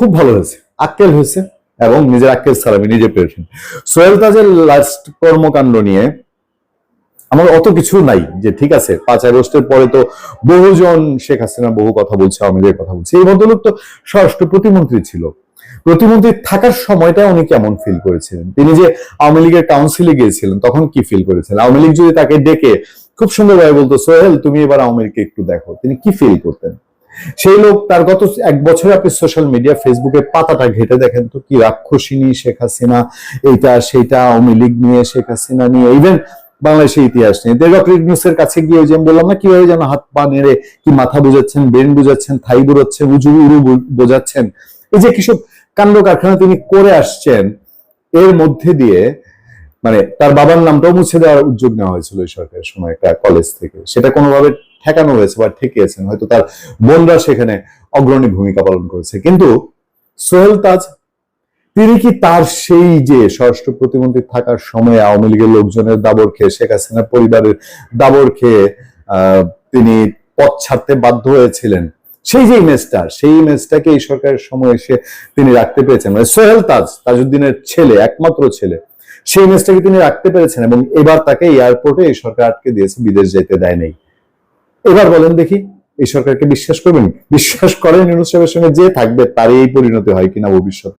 খুব ভালো হয়েছে। আক্কেল হয়েছে। এবং নিজের আক্কেল সালামি নিজে পেয়েছেন সোহেল তাজের লাস্ট কর্মকাণ্ড নিয়ে আমার অত কিছু নাই যে ঠিক আছে পাঁচ আগস্টের পরে তো বহুজন শেখ হাসিনা বহু কথা বলছে আওয়ামী লীগের কথা বলছে। এই ভদ্রলোক তো স্বরাষ্ট্র প্রতিমন্ত্রী ছিল। প্রতিমন্ত্রী থাকার সময়টা উনি কেমন ফিল করেছিলেন? তিনি যে আওয়ামী লীগের কাউন্সিলে গিয়েছিলেন তখন কি ফিল করেছিলেন? আওয়ামী লীগ যদি তাকে ডেকে খুব সুন্দরভাবে বলতো সোহেল তুমি এবার আওয়ামী লীগকে একটু দেখো। তিনি কি ফিল করতেন? সেই লোক তার গত এক বছরে আপনি সোশ্যাল মিডিয়া ফেসবুকে পাতাটা ঘেটে দেখেন তো কি রাক্ষসিনী শেখ হাসিনা, এইটা, সেইটা, আওয়ামী লীগ নিয়ে, শেখ হাসিনা নিয়ে ইভেন বাংলাদেশের ইতিহাস নিয়ে। দেবক নিউজের কাছে গিয়ে যে বললাম না, কীভাবে যেন হাত পা নেড়ে, কি মাথা বুঝাচ্ছেন ব্রেন বুঝাচ্ছেন, থাই বুঝাচ্ছেন উজু উরু বোঝাচ্ছেন। এই যে কিসব কাণ্ড কারখানা তিনি করে আসছেন, এর মধ্যে দিয়ে মানে তার বাবার নামটাও মুছে দেওয়ার উদ্যোগ নেওয়া হয়েছিল এই সরকারের সময় একটা কলেজ থেকে। সেটা কোনোভাবে ঠেকানো হয়েছে বা ঠেকিয়েছেন, হয়তো তার বোনরা সেখানে অগ্রণী ভূমিকা পালন করেছে। কিন্তু সোহেল তাজ, তিনি কি তার সেই যে স্বরাষ্ট্র প্রতিমন্ত্রী থাকার সময় আওয়ামী লীগের লোকজনের দাবর খেয়ে, শেখ হাসিনা পরিবারের দাবর খেয়ে তিনি পথ ছাড়তে বাধ্য হয়েছিলেন? সেই যে ইমেজটা, সেই ইমেজটাকে এই সরকারের সময় এসে তিনি রাখতে পেরেছেন। মানে সোহেল তাজ, তাজউদ্দিনের ছেলে, একমাত্র ছেলে, সেই ইমেজটাকে তিনি রাখতে পেরেছেন এবং এবার তাকে এয়ারপোর্টে এই সরকার আটকে দিয়েছে, বিদেশ যেতে দেয় নাই। এবার বলেন দেখি, এই সরকারকে বিশ্বাস করবেন? বিশ্বাস করেন ইউনুস সাহেবের সঙ্গে যে থাকবে, তারই পরিণতি হয় কিনা ভবিষ্যৎ?